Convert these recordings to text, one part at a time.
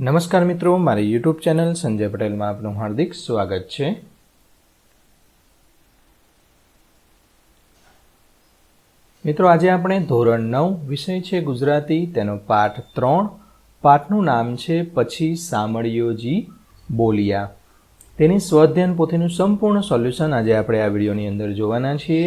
નમસ્કાર મિત્રો, મારી યુટ્યુબ ચેનલ સંજય પટેલમાં આપનું હાર્દિક સ્વાગત છે. મિત્રો, આજે આપણે ધોરણ નવ વિષય છે ગુજરાતી, તેનો પાઠ ત્રણ. પાઠનું નામ છે પછી સામળિયોજી બોલિયા. તેની સ્વઅધ્યયન પોથીનું સંપૂર્ણ સોલ્યુશન આજે આપણે આ વિડીયોની અંદર જોવાના છીએ.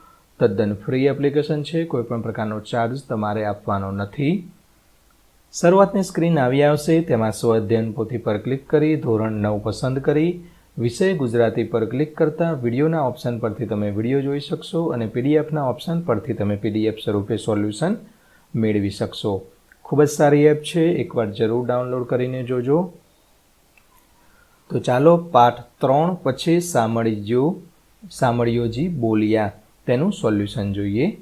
તદ્દન ફ્રી એપ્લિકેશન છે. કોઈપણ પ્રકારનો ચાર્જ તમારે આપવાનો નથી. શરૂઆતની સ્ક્રીન આવી આવશે. તેમાં સ્વ અધ્યયન પોથી પર ક્લિક કરી, ધોરણ નવ પસંદ કરી. વિષય ગુજરાતી પર ક્લિક કરતાં વિડીયોના ઓપ્શન પરથી તમે વીડિયો જોઈ શકશો અને પીડીએફના ઓપ્શન પરથી તમે પીડીએફ સ્વરૂપે સોલ્યુશન મેળવી શકશો. ખૂબ જ સારી એપ છે. એકવાર જરૂર ડાઉનલોડ કરીને જોજો. તો ચાલો પાઠ ત્રણ પછી સામળીજો સામળીઓજી બોલિયા. તેનું સોલ્યુશન જોઈએ.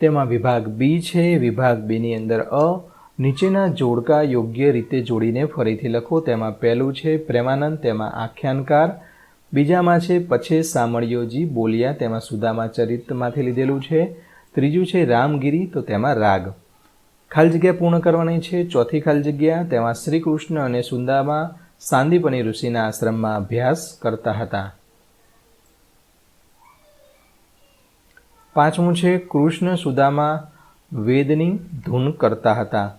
તેમાં વિભાગ બી છે. વિભાગ બીની અંદર અ, નીચેના જોડકા યોગ્ય રીતે જોડીને ફરીથી લખો. તેમાં પહેલું છે પ્રેમાનંદ, તેમાં આખ્યાનકાર. બીજામાં છે પછે સામળિયોજી બોલિયા, તેમાં સુદામા ચરિત્રમાંથી લીધેલું છે. ત્રીજું છે રામગીરી, તો તેમાં રાગ. ખાલી જગ્યા પૂર્ણ કરવાની છે. ચોથી ખાલી જગ્યા તેમાં શ્રી કૃષ્ણ અને સુંદામાં સાંદીપની ઋષિના આશ્રમમાં અભ્યાસ કરતા હતા. પાંચમું છે, કૃષ્ણ સુદામાં વેદની ધૂન કરતા હતા.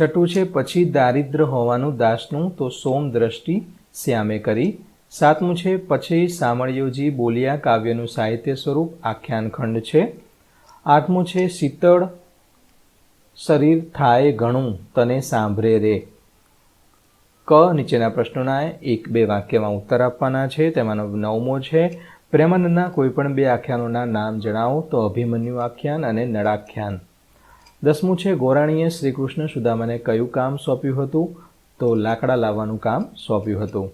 છઠ્ઠું છે, પછી દારિદ્ર હોવાનું દાસનું તો સોમ દ્રષ્ટિ શ્યામે કરી. સાતમું છે, પછી સામળિયોજી બોલિયા કાવ્યનું સાહિત્ય સ્વરૂપ આખ્યાનખંડ છે. આઠમું છે, શીતળ શરીર થાય ઘણું તને સાંભળે રે. ક નીચેના પ્રશ્નોના એક બે વાક્યમાં ઉત્તર આપવાના છે. તેમાંનો નવમો છે, પ્રેમાનંદના કોઈપણ બે આખ્યાનોના નામ જણાવો તો અભિમન્યુ આખ્યાન અને નળાખ્યાન. દસમું છે, ગોરાણીએ શ્રી કૃષ્ણ સુદામાને કયું કામ સોંપ્યું હતું? તો લાકડા લાવવાનું કામ સોંપ્યું હતું.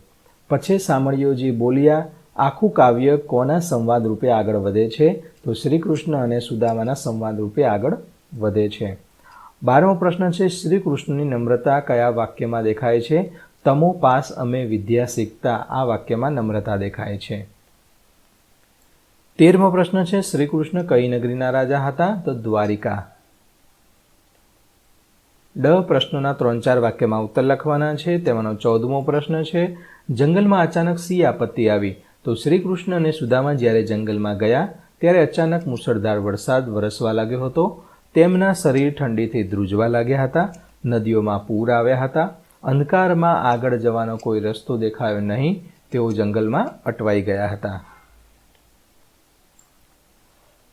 પછી સામળિયોજી બોલ્યા, આખું કાવ્ય કોના સંવાદ રૂપે આગળ વધે છે? તો શ્રી કૃષ્ણ અને સુદામાના સંવાદ રૂપે આગળ વધે છે. બારમો પ્રશ્ન છે શ્રી કૃષ્ણની નમ્રતા કયા વાક્યમાં દેખાય છે? તમો પાસ અમે વિદ્યા શીખતા આ વાક્યમાં નમ્રતા દેખાય છે. તેરમો પ્રશ્ન છે શ્રી કૃષ્ણ કઈ નગરીના રાજા હતા? તો દ્વારિકા. ડ પ્રશ્નોના ત્રણ ચાર વાક્યમાં ઉત્તર લખવાના છે, તેમાંનો ચૌદમો પ્રશ્ન છે, જંગલમાં અચાનક સી આપત્તિ આવી? તો શ્રી કૃષ્ણ અને સુદામા જ્યારે જંગલમાં ગયા, ત્યારે અચાનક મુસળધાર વરસાદ વરસવા લાગ્યો હતો. તેમના શરીર ઠંડીથી ધ્રુજવા લાગ્યા હતા, નદીઓમાં પૂર આવ્યા હતા, અંધકારમાં આગળ જવાનો કોઈ રસ્તો દેખાયો નહીં, તેઓ જંગલમાં અટવાઈ ગયા હતા.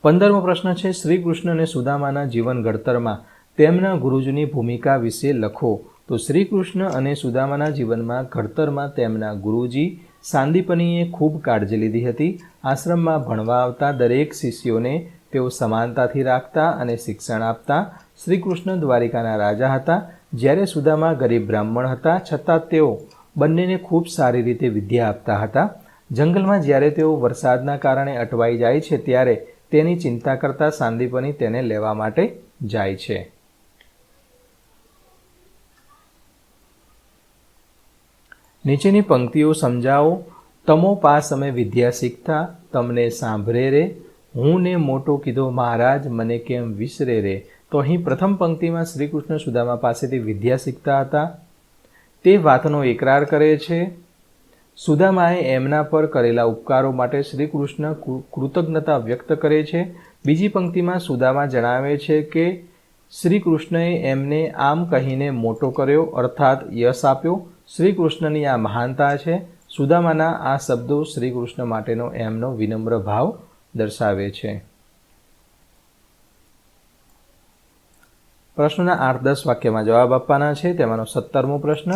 પંદરમો પ્રશ્ન છે, શ્રી કૃષ્ણ અને સુદામાના જીવન ઘડતરમાં તેમના ગુરુજીની ભૂમિકા વિશે લખો. તો શ્રી કૃષ્ણ અને સુદામાના જીવનમાં ઘડતરમાં તેમના ગુરુજી સાંદીપનીએ ખૂબ કાળજી લીધી હતી. આશ્રમમાં ભણવા આવતા દરેક શિષ્યોને તેઓ સમાનતાથી રાખતા અને શિક્ષણ આપતા શ્રી કૃષ્ણ દ્વારિકાના રાજા હતા. જ્યારે સુદામા ગરીબ બ્રાહ્મણ હતા, છતાં તેઓ બંનેને ખૂબ સારી રીતે વિદ્યા આપતા હતા. જંગલમાં જ્યારે તેઓ વરસાદના કારણે અટવાઈ જાય છે, ત્યારે તેની ચિંતા કરતા સાંદીપની તેને લેવા માટે જાય છે. નીચેની પંક્તિઓ સમજાવો. તમો પાસ અમે વિદ્યા શીખતા, તમને સાંભળે રે હું ને મોટો કીધો, મહારાજ, મને કેમ વિસરે રે? તો અહીં પ્રથમ પંક્તિમાં શ્રી કૃષ્ણ સુદામા પાસેથી વિદ્યા શીખતા હતા. તે વાતનો એકરાર કરે છે. સુદામાએ એમના પર કરેલા ઉપકારો માટે શ્રી કૃષ્ણ કૃતજ્ઞતા વ્યક્ત કરે છે. બીજી પંક્તિમાં સુદામા જણાવે છે કે શ્રી કૃષ્ણએ એમને આમ કહીને મોટો કર્યો, અર્થાત યશ આપ્યો. શ્રી કૃષ્ણની આ મહાનતા છે. સુદામાના આ શબ્દો શ્રી કૃષ્ણ માટેનો એમનો વિનમ્ર ભાવ દર્શાવે છે. પ્રશ્નના આઠ દસ વાક્યમાં જવાબ આપવાના છે. તેમાંનો સત્તરમો પ્રશ્ન,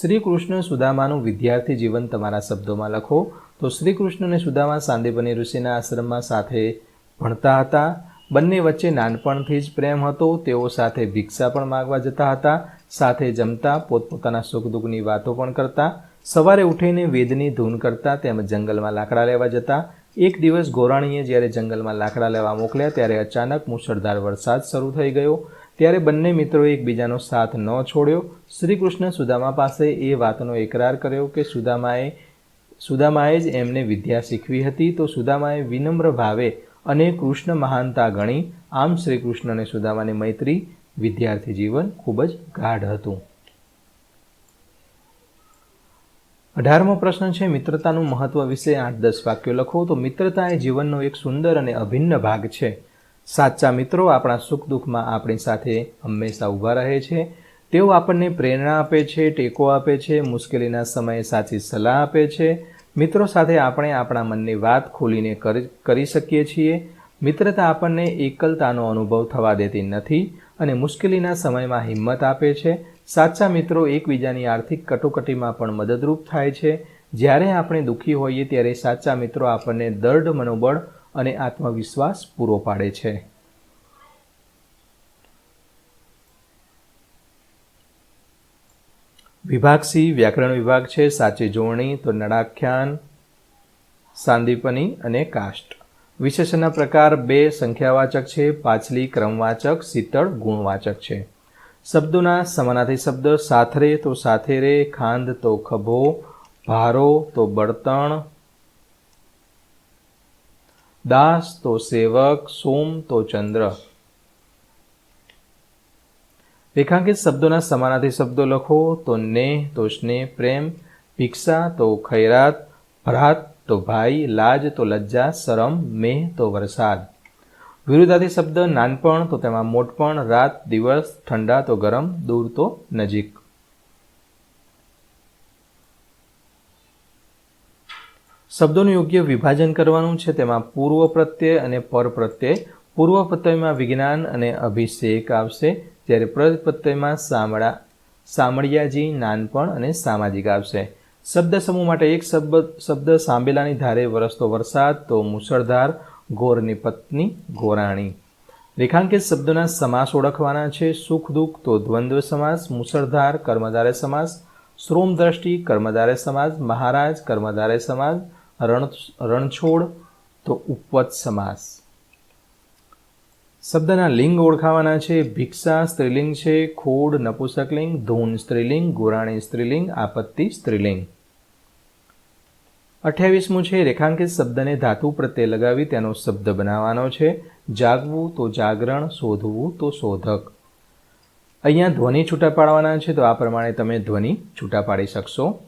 શ્રી કૃષ્ણ સુદામાનું વિદ્યાર્થી જીવન તમારા શબ્દોમાં લખો. તો શ્રી કૃષ્ણ સુદામા સાંદીપની ઋષિના આશ્રમમાં સાથે ભણતા હતા. બંને વચ્ચે નાનપણથી જ પ્રેમ હતો. તેઓ સાથે ભિક્ષા પણ માગવા જતા હતા. સાથે જમતા, પોતપોતાના સુખ દુઃખની વાતો પણ કરતા. સવારે ઉઠીને વેદની ધૂન કરતા, તેમજ જંગલમાં લાકડા લેવા જતા. એક દિવસ ગોરાણીએ જ્યારે જંગલમાં લાકડા લેવા મોકલ્યા ત્યારે અચાનક મુશળધાર વરસાદ શરૂ થઈ ગયો. ત્યારે બંને મિત્રોએ એકબીજાનો સાથ ન છોડ્યો. શ્રી કૃષ્ણ સુદામા પાસે એ વાતનો એકરાર કર્યો કે સુદામાએ સુદામાએ જ એમને વિદ્યા શીખવી હતી તો સુદામાએ વિનમ્ર ભાવે અને કૃષ્ણ મહાનતા ગણી આમ શ્રી કૃષ્ણ અને સુદામાની મૈત્રી વિદ્યાર્થી જીવન ખૂબ જ ગાઢ હતું. અઢારમો પ્રશ્ન છે, મિત્રતાનું મહત્વ વિશે આઠ દસ વાક્યો લખો. તો મિત્રતા એ જીવનનો એક સુંદર અને અભિન્ન ભાગ છે. સાચા મિત્રો આપણા સુખ દુઃખમાં આપણી સાથે હંમેશા ઊભા રહે છે. તેઓ આપણને પ્રેરણા આપે છે, ટેકો આપે છે, મુશ્કેલીના સમયે સાચી સલાહ આપે છે. મિત્રો સાથે આપણે આપણા મનની વાત ખોલીને કરી શકીએ છીએ. મિત્રતા આપણને એકલતાનો અનુભવ થવા દેતી નથી અને મુશ્કેલીના સમયમાં હિંમત આપે છે. સાચા મિત્રો એકબીજાની આર્થિક કટોકટીમાં પણ મદદરૂપ થાય છે. જ્યારે આપણે દુઃખી હોઈએ ત્યારે સાચા મિત્રો આપણને દર્ઢ મનોબળ અને આત્મવિશ્વાસ પૂરો પાડે છે. વિભાગ સી, વ્યાકરણ વિભાગ છે, સાચી જોડણી તો નડાખ્યાન સાંદીપની અને કાષ્ટ. વિશેષણના પ્રકાર બે સંખ્યાવાચક છે પાછલી ક્રમવાચક, શીતળ ગુણવાચક છે. શબ્દોના સમાનાર્થી શબ્દ સાથરે તો સાથે રે ખાંદ તો ખભો, ભારો તો બળતણ, દાસ તો સેવક, સોમ તો ચંદ્ર. રેખાંકિત શબ્દોના સમાનાર્થી શબ્દો લખો, તો ને તો સ્નેહ, પ્રેમ, ભિક્ષા તો ખૈરાત, ભરાત તો ભાઈ, લાજ તો લજ્જા, શરમ, મેહ તો વરસાદ. વિરુદ્ધાર્થી શબ્દ નાનપણ તો તેમાં મોટપણ, રાત, દિવસ, ઠંડા તો ગરમ, દૂર તો નજીક. શબ્દોનું યોગ્ય વિભાજન કરવાનું છે, તેમાં પૂર્વ પ્રત્યય અને પર પ્રત્યય. પૂર્વ પ્રત્યયમાં વિજ્ઞાન અને અભિષેક આવશે, જ્યારે પ્રત્યયમાં સામળા, સામળિયાજી, નાનપણ અને સામાજિક આવશે. શબ્દ સમૂહ માટે એક શબ્દ શબ્દ સાંબેલાની ધારે વરસતો વરસાદ, તો મુસળધાર ગોરની પત્ની ગોરાણી. રેખાંકિત શબ્દોના સમાસ ઓળખવાના છે. સુખ, દુઃખ તો દ્વંદ્વ સમાસ, મુસળધાર કર્મધારે સમાસ, શ્રોમ દ્રષ્ટિ કર્મધારે સમાસ, મહારાજ કર્મધારે સમાસ, રણ, રણછોડ તો ઉપવત સમાસ. શબ્દના લિંગ ઓળખાવાના છે. ભિક્ષા સ્ત્રીલિંગ છે. ખોડ, નપુસકલિંગ, ધૂન સ્ત્રીલિંગ, ગોરાણી સ્ત્રીલિંગ, આપત્તિ સ્ત્રીલિંગ. અઠ્યાવીસમું છે, રેખાંકિત શબ્દને ધાતુ પ્રત્યે લગાવી તેનો શબ્દ બનાવવાનો છે. જાગવું તો જાગરણ, શોધવું તો શોધક. અહીંયા ધ્વનિ છૂટા પાડવાના છે, તો આ પ્રમાણે તમે ધ્વનિ છૂટા પાડી શકશો.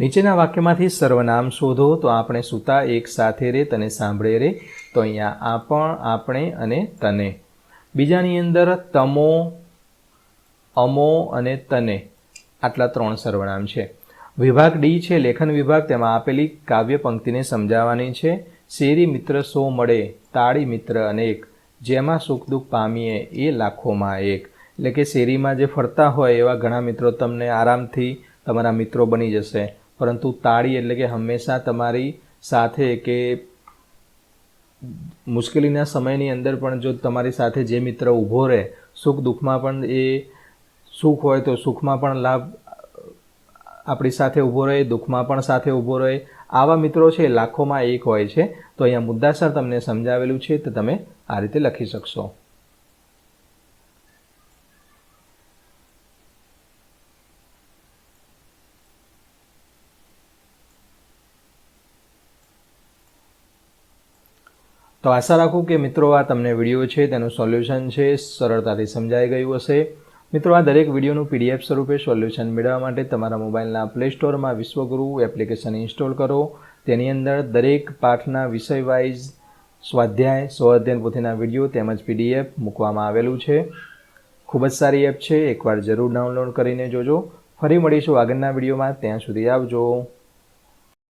નીચેના વાક્યમાંથી સર્વનામ શોધો, તો આપણે સૂતા એક સાથે રે, તને સાંભળે રે, તો અહીંયા આપણ આપણે અને તને. બીજાની અંદર તમો, અમો અને તને. આટલા ત્રણ સર્વનામ છે. વિભાગ ડી છે, લેખન વિભાગ તેમાં આપેલી કાવ્ય પંક્તિને સમજાવવાની છે. શેરી મિત્ર સો મળે, તાળી મિત્ર અનેક, જેમાં સુખ દુઃખ પામીએ એ લાખોમાં એક. એટલે કે શેરીમાં જે ફરતા હોય એવા ઘણા મિત્રો તમને આરામથી તમારા મિત્રો બની જશે. પરંતુ તાળી એટલે કે હંમેશા તમારી સાથે કે મુશ્કેલીના સમયની અંદર પણ જો તમારી સાથે જે મિત્ર ઊભો રહે, સુખ દુઃખમાં પણ એ સુખ હોય તો સુખમાં પણ લાભ આપણી સાથે ઊભો રહે, દુઃખમાં પણ સાથે ઊભો રહે. આવા મિત્રો છે, લાખોમાં એક હોય છે. તો અહીંયા મુદ્દાસર તમને સમજાવેલું છે, તો તમે આ રીતે લખી શકશો. તો આશા રાખું કે મિત્રો આ તમને વીડિયો છે, તેનું સોલ્યુશન છે, સરળતાથી સમજાઈ ગયું હશે. મિત્રો, આ દરેક વિડીયોનું પીડીએફ સ્વરૂપે સોલ્યુશન મેળવવા માટે તમારા મોબાઈલના પ્લે સ્ટોરમાં વિશ્વગુરુ એપ્લિકેશન ઇન્સ્ટોલ કરો. તેની અંદર દરેક પાઠના વિષય વાઇઝ સ્વાધ્યાય સ્વઅધ્યયન પોથીના વીડિયો તેમજ પીડીએફ મૂકવામાં આવેલું છે. ખૂબ જ સારી એપ છે. એકવાર જરૂર ડાઉનલોડ કરીને જોજો. ફરી મળીશું આગળના વિડીયોમાં. ત્યાં સુધી આવજો.